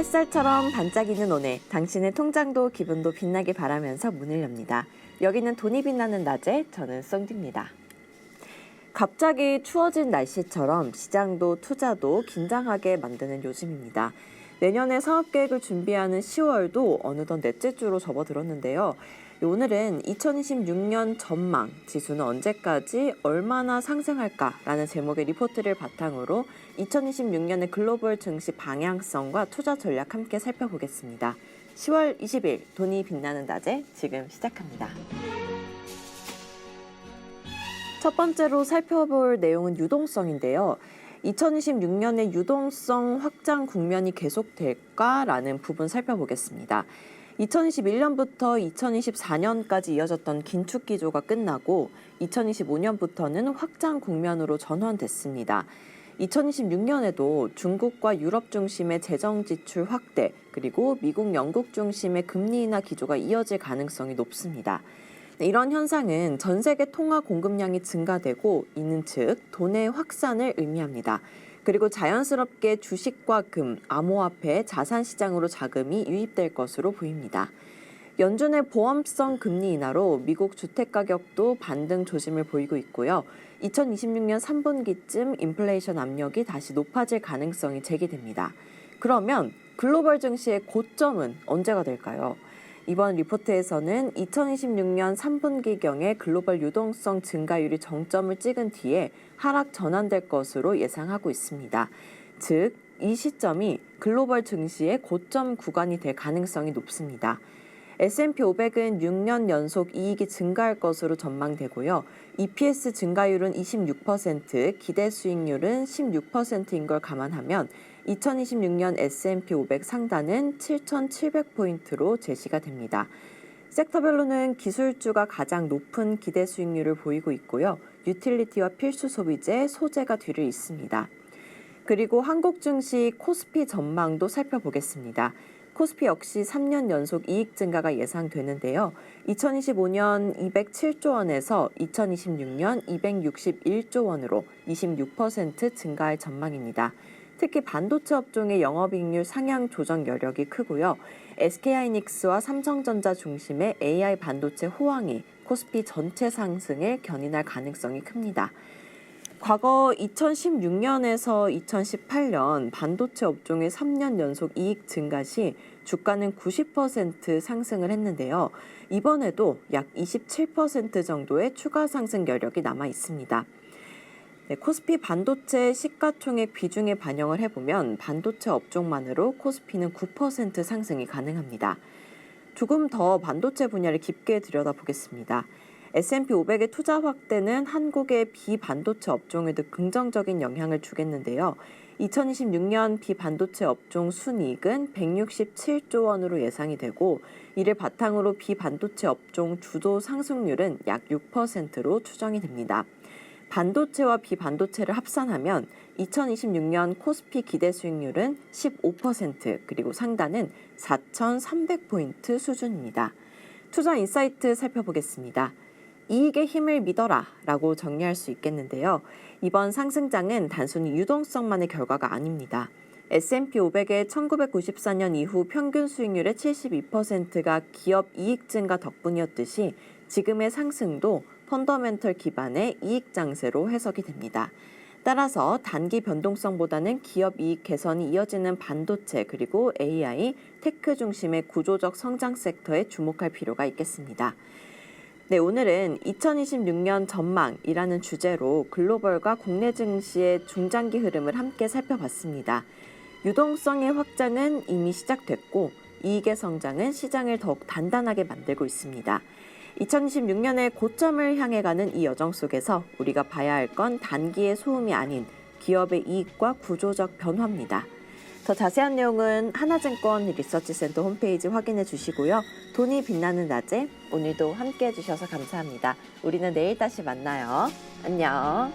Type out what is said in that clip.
햇살처럼 반짝이는 오늘 당신의 통장도 기분도 빛나게 바라면서 문을 엽니다. 여기는 돈이 빛나는 낮에 저는 썬디입니다. 갑자기 추워진 날씨처럼 시장도 투자도 긴장하게 만드는 요즘입니다. 내년에 사업 계획을 준비하는 10월도 어느덧 넷째 주로 접어들었는데요. 오늘은 2026년 전망, 지수는 언제까지 얼마나 상승할까라는 제목의 리포트를 바탕으로 2026년의 글로벌 증시 방향성과 투자 전략 함께 살펴보겠습니다. 10월 20일 돈이 빛나는 낮에 지금 시작합니다. 첫 번째로 살펴볼 내용은 유동성인데요. 2026년에 유동성 확장 국면이 계속될까라는 부분 살펴보겠습니다. 2021년부터 2024년까지 이어졌던 긴축 기조가 끝나고 2025년부터는 확장 국면으로 전환됐습니다. 2026년에도 중국과 유럽 중심의 재정 지출 확대, 그리고 미국, 영국 중심의 금리 인하 기조가 이어질 가능성이 높습니다. 네, 이런 현상은 전 세계 통화 공급량이 증가되고 있는 즉 돈의 확산을 의미합니다. 그리고 자연스럽게 주식과 금, 암호화폐, 자산 시장으로 자금이 유입될 것으로 보입니다. 연준의 보험성 금리 인하로 미국 주택 가격도 반등 조짐을 보이고 있고요. 2026년 3분기쯤 인플레이션 압력이 다시 높아질 가능성이 제기됩니다. 그러면 글로벌 증시의 고점은 언제가 될까요? 이번 리포트에서는 2026년 3분기경에 글로벌 유동성 증가율이 정점을 찍은 뒤에 하락 전환될 것으로 예상하고 있습니다. 즉, 이 시점이 글로벌 증시의 고점 구간이 될 가능성이 높습니다. S&P 500은 6년 연속 이익이 증가할 것으로 전망되고요. EPS 증가율은 26%, 기대 수익률은 16%인 걸 감안하면 2026년 S&P 500 상단은 7,700포인트로 제시가 됩니다. 섹터별로는 기술주가 가장 높은 기대 수익률을 보이고 있고요. 유틸리티와 필수 소비재, 소재가 뒤를 잇습니다. 그리고 한국 증시 코스피 전망도 살펴보겠습니다. 코스피 역시 3년 연속 이익 증가가 예상되는데요. 2025년 207조 원에서 2026년 261조 원으로 26% 증가할 전망입니다. 특히 반도체 업종의 영업이익률 상향 조정 여력이 크고요. SK하이닉스와 삼성전자 중심의 AI 반도체 호황이 코스피 전체 상승에 견인할 가능성이 큽니다. 과거 2016년에서 2018년 반도체 업종의 3년 연속 이익 증가 시 주가는 90% 상승을 했는데요. 이번에도 약 27% 정도의 추가 상승 여력이 남아 있습니다. 네, 코스피 반도체 시가총액 비중에 반영을 해보면 반도체 업종만으로 코스피는 9% 상승이 가능합니다. 조금 더 반도체 분야를 깊게 들여다보겠습니다. S&P 500의 투자 확대는 한국의 비반도체 업종에도 긍정적인 영향을 주겠는데요. 2026년 비반도체 업종 순이익은 167조 원으로 예상이 되고 이를 바탕으로 비반도체 업종 주도 상승률은 약 6%로 추정이 됩니다. 반도체와 비반도체를 합산하면 2026년 코스피 기대 수익률은 15% 그리고 상단은 4,300포인트 수준입니다. 투자 인사이트 살펴보겠습니다. 이익의 힘을 믿어라 라고 정리할 수 있겠는데요. 이번 상승장은 단순히 유동성만의 결과가 아닙니다. S&P 500의 1994년 이후 평균 수익률의 72%가 기업 이익 증가 덕분이었듯이 지금의 상승도 펀더멘털 기반의 이익 장세로 해석이 됩니다. 따라서 단기 변동성보다는 기업 이익 개선이 이어지는 반도체 그리고 AI, 테크 중심의 구조적 성장 섹터에 주목할 필요가 있겠습니다. 네, 오늘은 2026년 전망이라는 주제로 글로벌과 국내 증시의 중장기 흐름을 함께 살펴봤습니다. 유동성의 확장은 이미 시작됐고 이익의 성장은 시장을 더욱 단단하게 만들고 있습니다. 2026년에 고점을 향해 가는 이 여정 속에서 우리가 봐야 할 건 단기의 소음이 아닌 기업의 이익과 구조적 변화입니다. 더 자세한 내용은 하나증권 리서치센터 홈페이지 확인해 주시고요. 돈이 빛나는 낮에 오늘도 함께 해주셔서 감사합니다. 우리는 내일 다시 만나요. 안녕.